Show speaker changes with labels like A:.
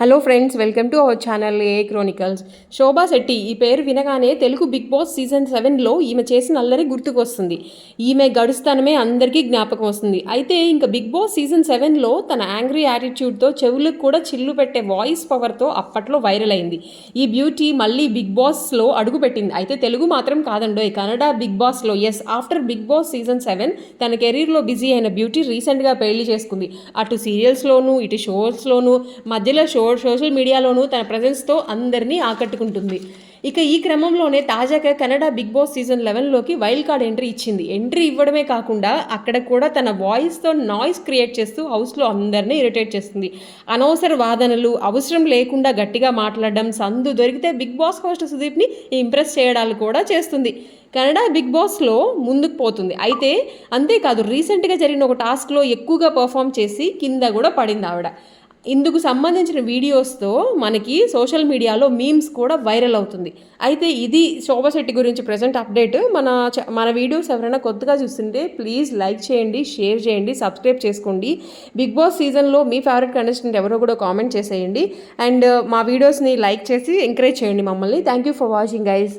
A: Hello friends welcome to our channel A chronicles Shobha Shetty ఈ పేరు వినగానే Telugu big boss season సెవెన్లో ఈమె చేసిన అల్లరి గుర్తుకొస్తుంది. ఈమె గడుస్తానమే అందరికీ జ్ఞాపకం వస్తుంది. అయితే ఇంకా బిగ్ బాస్ సీజన్ సెవెన్లో తన యాంగ్రీ యాటిట్యూడ్తో చెవులకు కూడా చిల్లు పెట్టే వాయిస్ పవర్తో అప్పట్లో వైరల్ అయింది. ఈ బ్యూటీ మళ్ళీ బిగ్ బాస్లో అడుగుపెట్టింది. అయితే తెలుగు మాత్రం కాదండో కన్నడ బిగ్ బాస్లో yes after big boss season seven తన కెరీర్లో బిజీ అయిన బ్యూటీ రీసెంట్గా పెళ్ళి చేసుకుంది. అటు సీరియల్స్లోనూ ఇటు షోస్లోనూ మధ్యలో షో సోషల్ మీడియాలోనూ తన ప్రజెన్స్తో అందరినీ ఆకట్టుకుంటుంది. ఇక ఈ క్రమంలోనే తాజాగా కన్నడ బిగ్ బాస్ సీజన్ లెవెన్లోకి వైల్డ్ కార్డ్ ఎంట్రీ ఇచ్చింది. ఎంట్రీ ఇవ్వడమే కాకుండా అక్కడ కూడా తన వాయిస్తో నాయిస్ క్రియేట్ చేస్తూ హౌస్లో అందరినీ ఇరిటేట్ చేస్తుంది. అనవసర వాదనలు అవసరం లేకుండా గట్టిగా మాట్లాడడం సందు దొరికితే బిగ్ బాస్ హోస్ట్ సుదీప్ని ఇంప్రెస్ చేయడాలు కూడా చేస్తుంది. కన్నడ బిగ్ బాస్లో ముందుకు పోతుంది. అయితే అంతేకాదు రీసెంట్గా జరిగిన ఒక టాస్క్లో ఎక్కువగా పర్ఫామ్ చేసి కింద కూడా పడింది ఆవిడ. ఇందుకు సంబంధించిన వీడియోస్తో మనకి సోషల్ మీడియాలో మీమ్స్ కూడా వైరల్ అవుతుంది. అయితే ఇది శోభశెట్టి గురించి ప్రజెంట్ అప్డేట్. మన మన వీడియోస్ ఎవరైనా కొత్తగా చూస్తుంటే ప్లీజ్ లైక్ చేయండి షేర్ చేయండి సబ్స్క్రైబ్ చేసుకోండి. బిగ్ బాస్ సీజన్లో మీ ఫేవరెట్ కంటెస్టెంట్ ఎవరో కూడా కామెంట్ చేసేయండి. అండ్ మా వీడియోస్ని లైక్ చేసి ఎంకరేజ్ చేయండి మమ్మల్ని. Thank you for watching guys